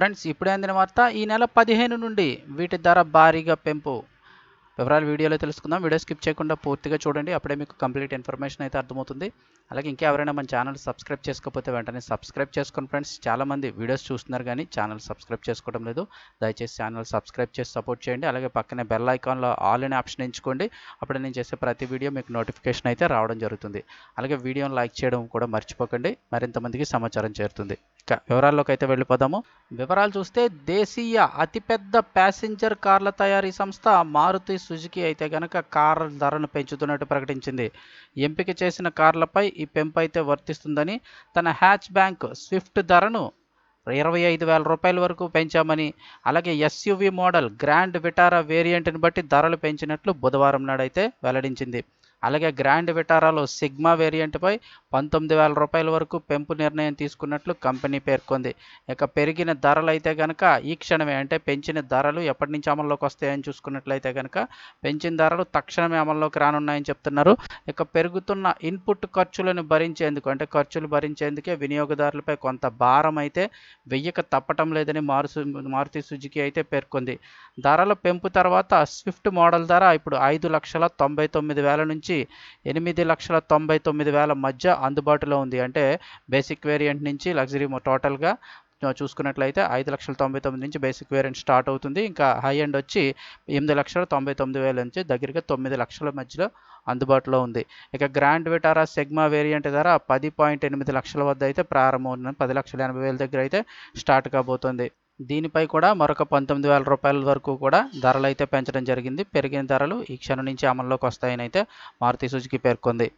Friends ఇప్పుడే అందిన వార్త ఈ నెల పదిహేను నుండి వీటి ధర భారీగా పెంపు. వివరాలు వీడియోలో తెలుసుకుందాం. వీడియో స్కిప్ చేయకుండా పూర్తిగా చూడండి. అప్పుడే మీకు కంప్లీట్ ఇన్ఫర్మేషన్ అయితే అర్థమవుతుంది. అలాగే ఇంకా ఎవరైనా మన ఛానల్ సబ్స్క్రైబ్ చేసుకోకపోతే వెంటనే సబ్స్క్రైబ్ చేసుకోండి ఫ్రెండ్స్. చాలామంది వీడియోస్ చూస్తున్నారు కానీ ఛానల్ సబ్స్క్రైబ్ చేసుకోవడం లేదు. దయచేసి ఛానల్ సబ్స్క్రైబ్ చేసి సపోర్ట్ చేయండి. అలాగే పక్కనే బెల్ ఐకాన్లో ఆల్ అనే ఆప్షన్ ఎంచుకోండి. అప్పుడు నేను చేసే ప్రతి వీడియో మీకు నోటిఫికేషన్ అయితే రావడం జరుగుతుంది. అలాగే వీడియోని లైక్ చేయడం కూడా మర్చిపోకండి. మరింతమందికి సమాచారం చేరుతుంది. వివరాల్లోకి అయితే వెళ్ళిపోదాము. వివరాలు చూస్తే దేశీయ అతిపెద్ద ప్యాసింజర్ కార్ల తయారీ సంస్థ మారుతి సుజుకి అయితే గనక కార్ల ధరను పెంచుతున్నట్టు ప్రకటించింది. ఎంపిక చేసిన కార్లపై ఈ పెంపు అయితే వర్తిస్తుందని తన హ్యాచ్ బ్యాంక్ స్విఫ్ట్ ధరను ఇరవై ఐదు వేల రూపాయల వరకు పెంచామని అలాగే ఎస్యువి మోడల్ గ్రాండ్ విటారా వేరియంట్ని బట్టి ధరలు పెంచినట్లు బుధవారం నాడైతే వెల్లడించింది. అలాగే గ్రాండ్ విటారాలో సిగ్మా వేరియంట్పై పంతొమ్మిది వేల రూపాయల వరకు పెంపు నిర్ణయం తీసుకున్నట్లు కంపెనీ పేర్కొంది. ఇక పెరిగిన ధరలు అయితే కనుక ఈ క్షణమే అంటే పెంచిన ధరలు ఎప్పటి నుంచి అమల్లోకి వస్తాయని చూసుకున్నట్లయితే కనుక పెంచిన ధరలు తక్షణమే అమల్లోకి రానున్నాయని చెప్తున్నారు. ఇక పెరుగుతున్న ఇన్పుట్ ఖర్చులను భరించేందుకు అంటే ఖర్చులు భరించేందుకే వినియోగదారులపై కొంత భారం అయితే వెయ్యక తప్పటం లేదని మారుసు మారుతి సుజుకి అయితే పేర్కొంది. ధరల పెంపు తర్వాత స్విఫ్ట్ మోడల్ ధర ఇప్పుడు ఐదు లక్షల తొంభై తొమ్మిది వేల నుంచి నుంచి ఎనిమిది లక్షల తొంభై తొమ్మిది వేల మధ్య అందుబాటులో ఉంది. అంటే బేసిక్ వేరియంట్ నుంచి లగ్జరీ టోటల్గా చూసుకున్నట్లయితే ఐదు లక్షల తొంభై తొమ్మిది నుంచి బేసిక్ వేరియంట్ స్టార్ట్ అవుతుంది. ఇంకా హై ఎండ్ వచ్చి ఎనిమిది లక్షల తొంభై తొమ్మిది వేల నుంచి దగ్గరగా తొమ్మిది లక్షల మధ్యలో అందుబాటులో ఉంది. ఇక గ్రాండ్ విటారా సెగ్మా వేరియంట్ ధర పది పాయింట్ ఎనిమిది లక్షల వద్ద అయితే ప్రారంభం పది లక్షల ఎనభై వేల దగ్గర అయితే స్టార్ట్ కాబోతుంది. దీనిపై కూడా మరొక పంతొమ్మిది వేల రూపాయల వరకు కూడా ధరలు అయితే పెంచడం జరిగింది. పెరిగిన ధరలు ఈ క్షణం నుంచి అమల్లోకి వస్తాయని అయితే మారుతి సుజుకి పేర్కొంది.